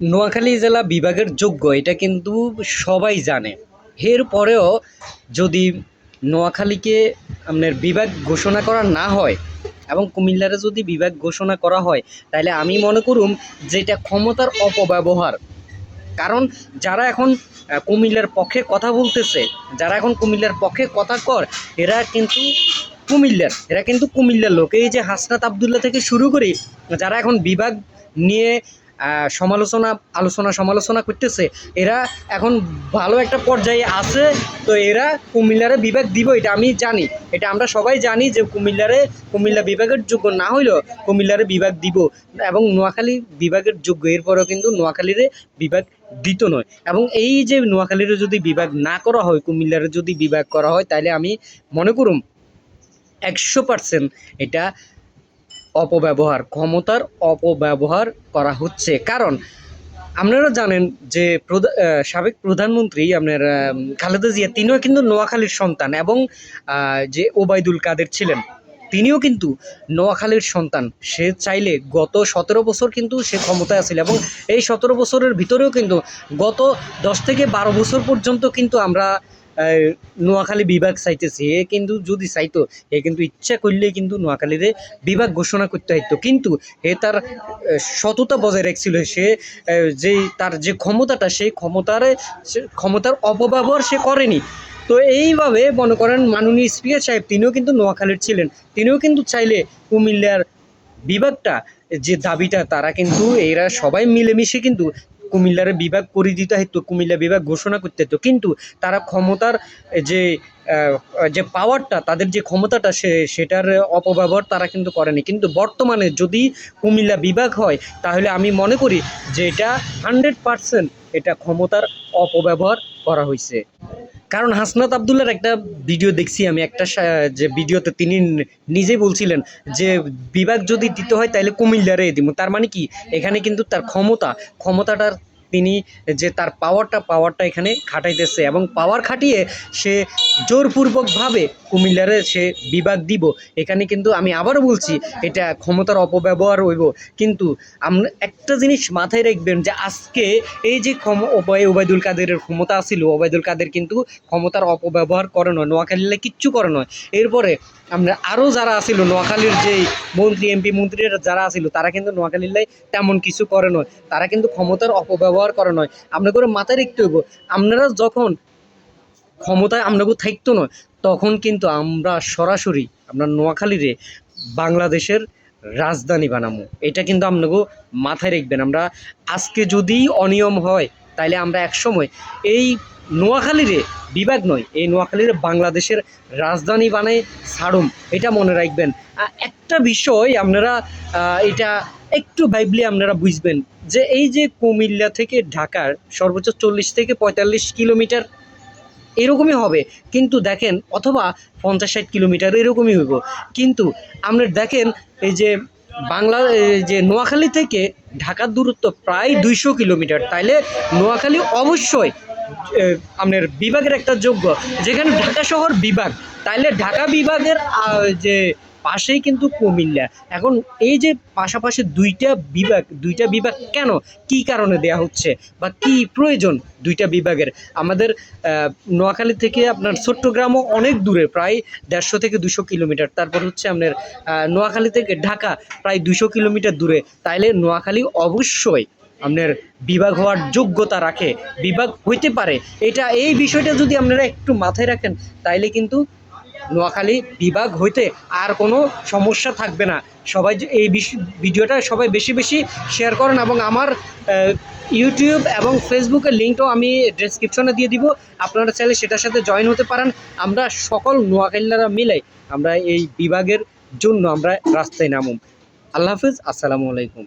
নোয়াখালী জেলা বিভাগের যোগ্য, এটা কিন্তু সবাই জানে। এর পরেও যদি নোয়াখালীকে আপনার বিভাগ ঘোষণা করা না হয় এবং কুমিল্লারে যদি বিভাগ ঘোষণা করা হয়, তাহলে আমি মনে করুম যে এটা ক্ষমতার অপব্যবহার। কারণ যারা এখন কুমিল্লার পক্ষে কথা বলতেছে, যারা এখন কুমিল্লার পক্ষে কথা কর, এরা কিন্তু কুমিল্লার, এরা কিন্তু কুমিল্লার লোক। এই যে হাসনাত আবদুল্লাহ থেকে শুরু করে, যারা এখন বিভাগ নিয়ে সমালোচনা, আলোচনা, সমালোচনা করতেছে, এরা এখন ভালো একটা পর্যায়ে আছে, তো এরা কুমিল্লারে বিভাগ দিব, এটা আমি জানি। এটা আমরা সবাই জানি যে কুমিল্লারে, কুমিল্লা বিভাগের যোগ্য না হইলেও কুমিল্লারে বিভাগ দিব। এবং নোয়াখালী বিভাগের যোগ্য, এরপরেও কিন্তু নোয়াখালীরে বিভাগ দিত নয়। এবং এই যে নোয়াখালীরে যদি বিভাগ না করা হয়, কুমিল্লারে যদি বিভাগ করা হয়, তাহলে আমি মনে করুম একশো পার্সেন্ট এটা অপব্যবহার, ক্ষমতার অপব্যবহার করা হচ্ছে। কারণ, আপনারা জানেন যে সাবেক প্রধানমন্ত্রী আপনার খালেদা জিয়া, তিনিও কিন্তু নোয়াখালীর সন্তান এবং যে ওবায়দুল কাদের ছিলেন, তিনিও কিন্তু নোয়াখালীর সন্তান। সে চাইলে গত সতেরো বছর কিন্তু সে ক্ষমতায় আছিল এবং এই সতেরো বছরের ভিতরেও কিন্তু গত দশ থেকে বারো বছর পর্যন্ত কিন্তু আমরা নোয়াখালী বিভাগ চাইতেছে, এ কিন্তু যদি চাইতো, এ কিন্তু ইচ্ছা করলে কিন্তু নোয়াখালীরে বিভাগ ঘোষণা করতে হইতো কিন্তু এ তার সততা বজায় রাখছিল সে যে তার যে ক্ষমতাটা, সেই ক্ষমতার ক্ষমতার অপব্যবহার সে করেনি। তো এইভাবে মনে করেন মাননীয় স্পিকার সাহেব, তিনিও কিন্তু নোয়াখালীর ছিলেন। তিনিও কিন্তু চাইলে কুমিল্লার বিভাগটা, যে দাবিটা, তারা কিন্তু, এরা সবাই মিলেমিশে কিন্তু কুমিল্লার বিভাগ করে দিতে হতো কুমিল্লা বিভাগ ঘোষণা করতে হতো কিন্তু তারা ক্ষমতার যে যে পাওয়ারটা তাদের যে ক্ষমতাটা, সে, সেটার অপব্যবহার তারা কিন্তু করেনি। কিন্তু বর্তমানে যদি কুমিল্লা বিভাগ হয়, তাহলে আমি মনে করি যে এটা হান্ড্রেড পারসেন্ট এটা ক্ষমতার অপব্যবহার করা হয়েছে কারণ হাসনাত আবদুল্লার একটা ভিডিও দেখছি আমি, একটা যে ভিডিওতে তিনি নিজেই বলছিলেন যে বিভাগ যদি দিতে হয় তাহলে কুমিল্লারে দিব। তার মানে কি? এখানে কিন্তু তার ক্ষমতা, ক্ষমতাটার তিনি যে তার পাওয়ারটা পাওয়ারটা এখানে খাটাইতেছে এবং পাওয়ার খাটিয়ে সে জোরপূর্বকভাবে কুমিল্লারে সে বিবাদ দিব। এখানে কিন্তু আমি আবারও বলছি, এটা ক্ষমতার অপব্যবহার হইব। কিন্তু আমরা একটা জিনিস মাথায় রাখবেন যে আজকে এই যে ক্ষম ওবায় ওবায়দুল কাদেরের ক্ষমতা ছিল ওবায়দুল কাদের কিন্তু ক্ষমতার অপব্যবহার করে নয়, নোয়াখালীলে কিচ্ছু করে নয়। এরপরে আমরা আরও যারা আছিল, নোয়াখালীর যেই মন্ত্রী, এমপি মন্ত্রীরা যারা আছিল, তারা কিন্তু নোয়াখালীলাই তেমন কিছু করে নয়। তারা কিন্তু ক্ষমতার অপব্যবহার করে নয়। আমরা করে মাথায় রাখতে হইব, আপনারা যখন ক্ষমতায় আপনাকে থাকতো নয় তখন কিন্তু আমরা সরাসরি আমরা নোয়াখালীরে বাংলাদেশের রাজধানী বানামো। এটা কিন্তু আপনাকে মাথায় রাখবেন। আমরা আজকে যদি অনিয়ম হয়, তাইলে আমরা একসময় এই নোয়াখালীরে বিভাগ নয়, এই নোয়াখালীর বাংলাদেশের রাজধানী বানাই ছাড়ুম। এটা মনে রাখবেন। একটা বিষয় আপনারা এটা একটু ভাইবলি আপনারা বুঝবেন যে এই যে কুমিল্লা থেকে ঢাকার সর্বোচ্চ চল্লিশ থেকে পঁয়তাল্লিশ কিলোমিটার এরকমই হবে। কিন্তু দেখেন, অথবা পঞ্চাশ ষাট কিলোমিটার এরকমই হইব। কিন্তু আপনার দেখেন, এই যে বাংলা যে নোয়াখালী থেকে ঢাকার দূরত্ব প্রায় দুইশো কিলোমিটার। তাইলে নোয়াখালী অবশ্যই আপনার বিভাগের একটা যোগ্য। যেখানে ঢাকা শহর বিভাগ, তাইলে ঢাকা বিভাগের যে পাশেই কিন্তু কুমিল্লা। এখন এই যে পাশাপাশি দুইটা বিভাগ দুইটা বিভাগ কেন? কি কারণে দেয়া হচ্ছে? বা কি প্রয়োজন দুইটা বিভাগের? আমাদের নোয়াখালী থেকে আপনার চট্টগ্রামও অনেক দূরে, প্রায় দেড়শো থেকে দুশো কিলোমিটার। তারপর হচ্ছে আপনার নোয়াখালী থেকে ঢাকা প্রায় দুশো কিলোমিটার দূরে। তাইলে নোয়াখালী অবশ্যই আপনার বিভাগ হওয়ার যোগ্যতা রাখে। বিভাগ হইতে পারে। এটা, এই বিষয়টা যদি আপনারা একটু মাথায় রাখেন, তাইলে কিন্তু নোয়াখালী বিভাগ হইতে আর কোনো সমস্যা থাকবে না। সবাই এই ভিডিওটা সবাই বেশি বেশি শেয়ার করেন এবং আমার ইউটিউব এবং ফেসবুকের লিঙ্কটাও আমি ডেসক্রিপশনে দিয়ে দিব। আপনারা চাইলে সেটার সাথে জয়েন হতে পারেন। আমরা সকল নোয়াখালীরা মিলে আমরা এই বিভাগের জন্য আমরা রাস্তায় নামুম আল্লাহ হাফিজ। আসসালামু আলাইকুম।